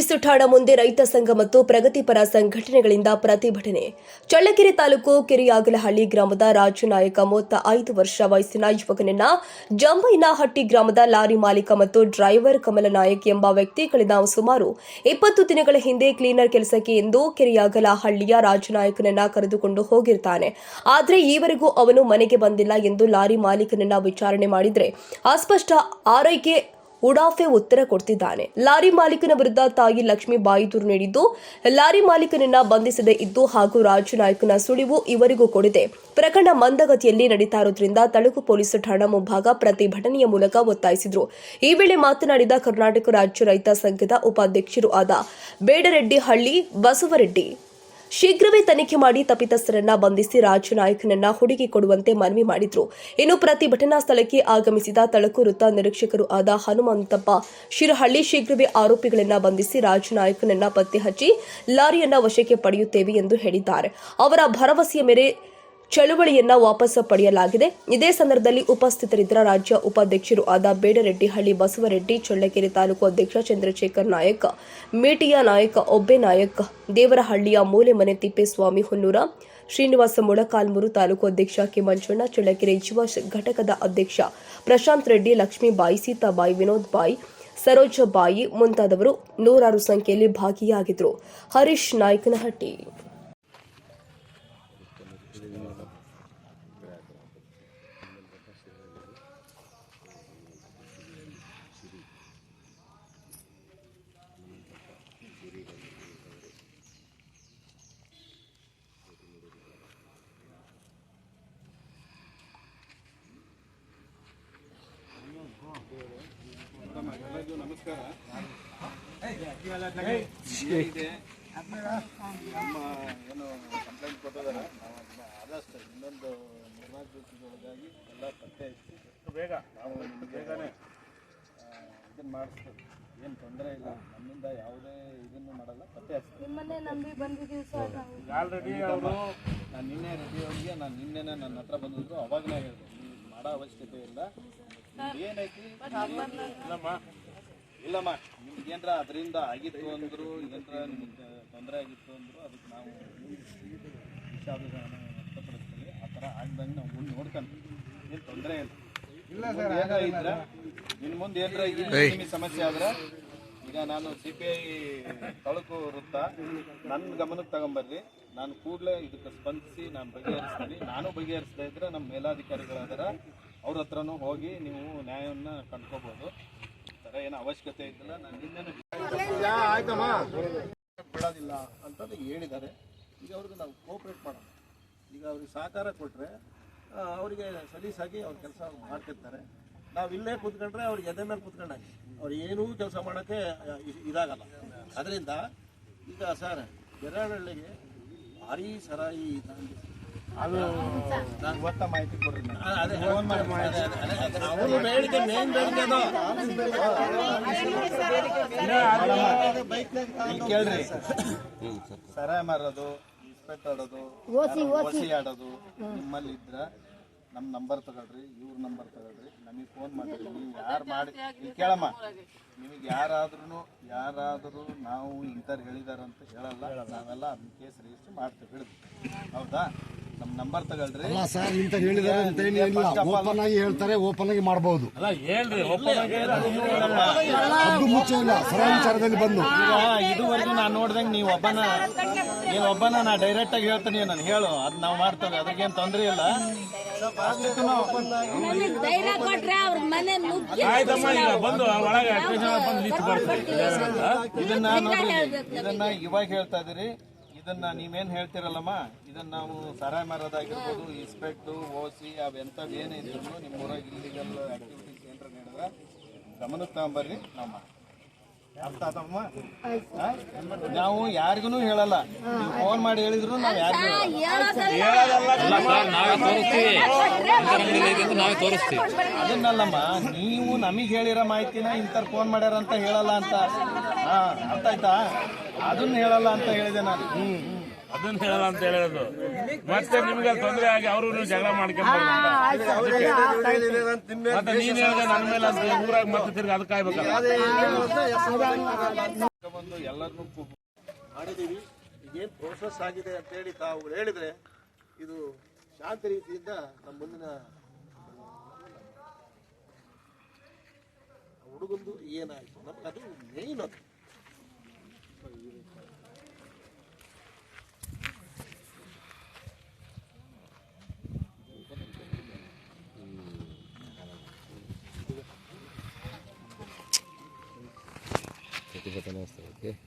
Police ಠಾಣಾ ಮುಂದೆ ರೈತ ಸಂಘ ಮತ್ತು ಪ್ರಗತಿಪರ ಸಂಘಟನೆಗಳಿಂದ ಪ್ರತಿಭಟನೆ. ಚಳ್ಳಕೆರೆ ತಾಲೂಕು ಕೆರೆಯಾಗಲಹಳ್ಳಿ ಗ್ರಾಮದ ರಾಜು ನಾಯಕ ಮೂವತ್ತ ಐದು ವರ್ಷ ವಯಸ್ಸಿನ ಯುವಕನನ್ನ ಜಂಬೈನಹಟ್ಟಿ ಗ್ರಾಮದ ಲಾರಿ ಮಾಲೀಕ ಮತ್ತು ಡ್ರೈವರ್ ಕಮಲ ನಾಯಕ್ ಎಂಬ ವ್ಯಕ್ತಿಗಳಿಂದ ಸುಮಾರು ಇಪ್ಪತ್ತು ದಿನಗಳ ಹಿಂದೆ ಕ್ಲೀನರ್ ಕೆಲಸಕ್ಕೆ ಎಂದು ಕೆರಿಯಾಗಲಹಳ್ಳಿಯ ರಾಜನಾಯಕನನ್ನ ಕರೆದುಕೊಂಡು ಹೋಗಿರ್ತಾನೆ. ಆದರೆ ಈವರೆಗೂ ಅವನು ಮನೆಗೆ ಬಂದಿಲ್ಲ ಎಂದು ಲಾರಿ ಮಾಲೀಕನನ್ನ ವಿಚಾರಣೆ ಮಾಡಿದರೆ ಅಸ್ಪಷ್ಟ ಆರೈಕೆ ಉಡಾಫೆ ಉತ್ತರ ಕೊಡ್ತಿದ್ದಾನೆ. ಲಾರಿ ಮಾಲೀಕನ ವಿರುದ್ಧ ತಾಯಿ ಲಕ್ಷ್ಮಿ ಬಾಯಿ ದೂರು ನೀಡಿದ್ದು, ಲಾರಿ ಮಾಲೀಕನನ್ನ ಬಂಧಿಸದೇ ಇದ್ದು ಹಾಗೂ ರಾಜು ನಾಯ್ಕನ ಸುಳಿವು ಇವರಿಗೂ ಕೊಡಿದೆ. ಪ್ರಕರಣ ಮಂದಗತಿಯಲ್ಲಿ ನಡೀತಾ ಇರೋದ್ರಿಂದ ತಳುಕು ಪೊಲೀಸ್ ಠಾಣಾ ಮುಂಭಾಗ ಪ್ರತಿಭಟನೆಯ ಮೂಲಕ ಒತ್ತಾಯಿಸಿದ್ರು. ಈ ವೇಳೆ ಮಾತನಾಡಿದ ಕರ್ನಾಟಕ ರಾಜ್ಯ ರೈತ ಸಂಘದ ಉಪಾಧ್ಯಕ್ಷರು ಆದ ಬೇಡರೆಡ್ಡಿ ಹಳ್ಳಿ ಬಸವರೆಡ್ಡಿ. ಶೀಘ್ರವೇ ತನಿಖೆ ಮಾಡಿ ತಪ್ಪಿತಸ್ಥರನ್ನ ಬಂಧಿಸಿ ರಾಜು ನಾಯಕನನ್ನ ಹುಡುಗಿ ಕೊಡುವಂತೆ ಮನವಿ ಮಾಡಿದ್ರು. ಇನ್ನು ಪ್ರತಿಭಟನಾ ಸ್ಥಳಕ್ಕೆ ಆಗಮಿಸಿದ ತಳಕು ವೃತ್ತ ನಿರೀಕ್ಷಕರು ಆದ ಹನುಮಂತಪ್ಪ ಶಿರಹಳ್ಳಿ ಶೀಘ್ರವೇ ಆರೋಪಿಗಳನ್ನ ಬಂಧಿಸಿ ರಾಜು ನಾಯಕನನ್ನ ಪತ್ತೆ ಹಚ್ಚಿ ಲಾರಿಯನ್ನ ವಶಕ್ಕೆ ಪಡೆಯುತ್ತೇವೆ ಎಂದು ಹೇಳಿದ್ದಾರೆ. ಅವರ ಭರವಸೆಯ ಮೇರೆ ಚಳುವಳಿಯನ್ನ ವಾಪಸ್ ಪಡೆಯಲಾಗಿದೆ. ಇದೇ ಸಂದರ್ಭದಲ್ಲಿ ಉಪಸ್ಥಿತರಿದ್ದ ರಾಜ್ಯ ಉಪಾಧ್ಯಕ್ಷರು ಆದ ಬೇಡರೆಡ್ಡಿಹಳ್ಳಿ ಬಸವರೆಡ್ಡಿ, ಚಳ್ಳಕೆರೆ ತಾಲೂಕು ಅಧ್ಯಕ್ಷ ಚಂದ್ರಶೇಖರ್ ನಾಯಕ್, ಮೇಟಿಯ ನಾಯಕ ಒಬ್ಬೆ ನಾಯಕ್, ದೇವರಹಳ್ಳಿಯ ಮೂಲೆಮನೆ ತಿಪ್ಪೇಸ್ವಾಮಿ ಹೊನ್ನೂರ, ಶ್ರೀನಿವಾಸ ಮೊಳಕಾಲ್ಮೂರು ತಾಲೂಕು ಅಧ್ಯಕ್ಷ ಕೆ ಮಂಜಣ್ಣ ಚಳ್ಳಕೆರೆ ಯುವ ಘಟಕದ ಅಧ್ಯಕ್ಷ ಪ್ರಶಾಂತ್ ರೆಡ್ಡಿ, ಲಕ್ಷ್ಮೀಬಾಯಿ, ಸೀತಾಬಾಯಿ ವಿನೋದ್ ಬಾಯಿ ಸರೋಜ ಬಾಯಿ ಮುಂತಾದವರು ನೂರಾರು ಸಂಖ್ಯೆಯಲ್ಲಿ ಭಾಗಿಯಾಗಿದ್ದರು. ಹರೀಶ್ ನಾಯಕನಹಟ್ಟಿ ನಮಸ್ಕಾರ. ಇದೆ ನಮ್ಮ ಏನು ಕಂಪ್ಲೇಂಟ್ ಕೊಟ್ಟಿದ್ದಾರೆ ನಾವು ಅದನ್ನ ಆದಷ್ಟು ಇನ್ನೊಂದು ಮೂರ್ನಾಲ್ಕು ದಿವಸದೊಳಗಾಗಿ ಎಲ್ಲ ಪತ್ತೆ ಹಚ್ಚಿ ಬೇಗ ನಾವು ನಿಮ್ಗೆ ಬೇಗನೆ ಇದನ್ನು ಮಾಡಿಸ್ತೀವಿ ಏನು ತೊಂದರೆ ಇಲ್ಲ. ನಮ್ಮಿಂದ ಯಾವುದೇ ಇದನ್ನು ಮಾಡಲ್ಲ ಪತ್ತೆ ಹಚ್ತೀವಿ ನಿಮ್ಮನ್ನೇ ನಂಬಿ ಬಂದಿದ್ದೀವಿ ಸರ್ ಆಲ್ರೆಡಿ ಅವರು? ನಾನು ನಿನ್ನೆ ರೆಡಿ ಅವ್ರಿಗೆ ನಾನು ನಿನ್ನೆನೇ ನನ್ನ ಹತ್ರ ಬಂದಿದ್ರು. ಅವಾಗಲೇ ಹೇಳಿದೆ ಮಾಡೋ ಅವಶ್ಯಕತೆ ಇಲ್ಲ. ಏನೈತಿ ಇಲ್ಲಮ್ಮ ನಿಮ್ಗೆ ಏನ್ರ ಅದರಿಂದ ಆಗಿತ್ತು ಅಂದ್ರು ಏನ್ರ ನಿಮ್ಗೆ ತೊಂದರೆ ಆಗಿತ್ತು ಅಂದ್ರು ಅದಕ್ಕೆ ನಾವು ವ್ಯಕ್ತಪಡಿಸ್ತೀವಿ. ಆ ಥರ ಆಗ್ದಂಗೆ ನಾವು ಮುಂದೆ ನೋಡ್ಕೊಂತೀವಿ ಏನು ತೊಂದರೆ ಇಲ್ಲ. ಇಲ್ಲ ಸರ್ ಏನಾರ ಇದ್ರೆ ಇನ್ನು ಮುಂದೆ ಏನ್ರ ನಿಮಗೆ ಸಮಸ್ಯೆ ಆದ್ರೆ ಈಗ ನಾನು ಸಿ ಪಿ ಐ ತಳುಕು ವೃತ್ತ ನನ್ನ ಗಮನಕ್ಕೆ ತಗೊಂಬರ್ರಿ. ನಾನು ಕೂಡಲೇ ಇದಕ್ಕೆ ಸ್ಪಂದಿಸಿ ನಾನು ಬಗೆಹರಿಸ್ತೀನಿ. ನಾನು ಬಗೆಹರಿಸ್ತಾ ಇದ್ರೆ ನಮ್ಮ ಮೇಲಾಧಿಕಾರಿಗಳಾದ್ರೆ ಅವ್ರ ಹತ್ರನೂ ಹೋಗಿ ನೀವು ನ್ಯಾಯವನ್ನು ಕಂಡ್ಕೋಬೋದು. ಥರ ಏನು ಅವಶ್ಯಕತೆ ಇದ್ದಿಲ್ಲ ನಾನು ನಿನ್ನೆ ಆಯ್ತಮ್ಮ. ಬಿಡೋದಿಲ್ಲ ಅಂತಂದು ಹೇಳಿದ್ದಾರೆ. ಈಗ ಅವ್ರಿಗೆ ನಾವು ಕೋಪ್ರೇಟ್ ಮಾಡೋಣ. ಈಗ ಅವ್ರಿಗೆ ಸಹಕಾರ ಕೊಟ್ಟರೆ ಅವರಿಗೆ ಸಲೀಸಾಗಿ ಅವ್ರ ಕೆಲಸ ಮಾಡ್ತಿರ್ತಾರೆ. ನಾವು ಇಲ್ಲೇ ಕೂತ್ಕೊಂಡ್ರೆ ಅವ್ರಿಗೆ ಎದೆ ಮೇಲೆ ಕೂತ್ಕೊಂಡಾಗೆ ಅವ್ರು ಏನೂ ಕೆಲಸ ಮಾಡೋಕ್ಕೆ ಇದಾಗಲ್ಲ. ಅದರಿಂದ ಈಗ ಸರ್ ಬೆರಳಹಳ್ಳಿಗೆ ಭಾರಿ ಸರಾಯಿ ಅದು ಇವತ್ತ ಮಾಹಿತಿ ಕೊಡ್ರಿ ಅದೇ ಫೋನ್ ಮಾಡಿ. ಅವ್ರು ಬೇಡಿಕೆ ಮೇನ್ ಬೇಡಿಕೆ ಅದು. ಇಲ್ಲಿ ಕೇಳ್ರಿ. ಸರ. ಮಾರೋದು ಇಸ್ಪೆಟ್ ಆಡೋದು ಓಸಿ ಆಡೋದು ನಿಮ್ಮಲ್ಲಿ ಇದ್ರ ನಮ್ಮ ನಂಬರ್ ತಗೊಳ್ರಿ ಇವ್ರ ನಂಬರ್ ತಗೊಳ್ರಿ. ನಮಗೆ ಫೋನ್ ಮಾಡಿರಿ ನೀವು ಯಾರು ಮಾಡಿ ಇಲ್ಲಿ ಕೇಳಮ್ಮ. ನಿಮಗೆ ಯಾರಾದ್ರೂ ಯಾರಾದರೂ ನಾವು ಇಂಥವ್ರು ಹೇಳಿದಾರಂತ ಅಂತ ಹೇಳಲ್ಲ. ನಾವೆಲ್ಲ ಅದನ್ನ ಕೇಸ್ ರಿಜಿಸ್ಟರ್ ಮಾಡ್ತೀವಿ ಹಿಡಿದು. ಹೌದಾ? ನಮ್ಮ ನಂಬರ್ ತಗೊಳ್ರಿ. ಅಲ್ಲ ಸರ್ ಇಂತ ಹೇಳಿದಾರೆ ಅಂತ ಏನಿಲ್ಲ ಓಪನ್ ಆಗಿ ಹೇಳ್ತಾರೆ ಓಪನ್ ಆಗಿ ಮಾಡಬಹುದು ಅದು ಮುಚ್ಚ ಇಲ್ಲ ವಿಚಾರದಲ್ಲಿ ಬಂದು. ಈಗ ಇದುವರೆಗೂ ನಾನು ನೋಡ್ದಂಗೆ ನೀವು ಒಬ್ಬನ ನೀವು ಒಬ್ಬನ ನಾ ಡೈರೆಕ್ಟ್ ಆಗಿ ಹೇಳ್ತೀನಿ ನಾನು ಹೇಳು. ಅದು ನಾವು ಮಾಡ್ತೇವೆ ಅದಕ್ಕೇನು ತೊಂದರೆ ಇಲ್ಲ. ಇದನ್ನ ನೋಡ್ರಿ ಇದನ್ನ ಇವಾಗ ಹೇಳ್ತಾ ಇದೀರಿ. ಇದನ್ನ ನೀವೇನ್ ಹೇಳ್ತಿರಲ್ಲಮ್ಮ? ಇದನ್ನ ನಾವು ಸರಾಯ್ ಮಾರೋದಾಗಿರ್ಬೋದು ಇಸ್ಪೆಕ್ಟು ಓಸಿ ಅವೆಂಥದ್ದು ಏನೇ ಇದ್ರು ನಿಮ್ಮ ಊರಾಗ ಇಲ್ಲಿಗಲ್ ಆಕ್ಟಿವಿಟೀಸ್ ಏನಾರ ನಡೆದ್ರೆ ಗಮನಕ್ಕೆ ತಗೊಂಬರ್ರಿ ನಾವು ಮಾಡ್ತೀವಿ. ಅರ್ಥ ಆತಮ್ಮ? ನಾವು ಯಾರಿಗೂ ಹೇಳಲ್ಲ. ನೀವು ಫೋನ್ ಮಾಡಿ ಹೇಳಿದ್ರು ನಾವು ಯಾರಿಗೂ ಅದನ್ನಲ್ಲಮ್ಮ ನೀವು ನಮಗೆ ಹೇಳಿರೋ ಮಾಹಿತಿನ ಇಂಥವ್ರು ಫೋನ್ ಮಾಡ್ಯಾರ ಅಂತ ಹೇಳಲ್ಲ ಅಂತ. ಹಾ ಅರ್ಥ ಆಯ್ತಾ? ಅದನ್ನ ಹೇಳಲ್ಲ ಅಂತ ಹೇಳಿದೆ ನಾನು ಅದನ್ನ ಹೇಳಲ್ಲ ಅಂತ ಹೇಳೋದು ಮತ್ತೆ ನಿಮ್ಗೆ ತೊಂದರೆ ಆಗಿ ಅವರು ಜಗಳ ಮಾಡ್ಕೊಂಡು ಮತ್ತೆ ನೀನ್ ನನ್ನ ಮೇಲೆ ಅಂತ ಊರಾಗ ಮತ್ತೆ ತಿರ್ಗಿ ಅದಕ್ಕೆ ಆಗ್ಬೇಕಲ್ಲ ಬಂದು ಎಲ್ಲರನ್ನೂ ಮಾಡಿದೀವಿ ಇದೇನು ಪ್ರೋಸೆಸ್ ಆಗಿದೆ ಅಂತ ಹೇಳಿ ತಾವು ಹೇಳಿದ್ರೆ ಇದು ಶಾಂತ ರೀತಿಯಿಂದ ನಮ್ಮ ಮುಂದಿನ ಹುಡುಗಂದು ಏನಾಯಿತು ನಮ್ಗೆ ಅದು ಮೇನ್ ಅದು く魚を添えて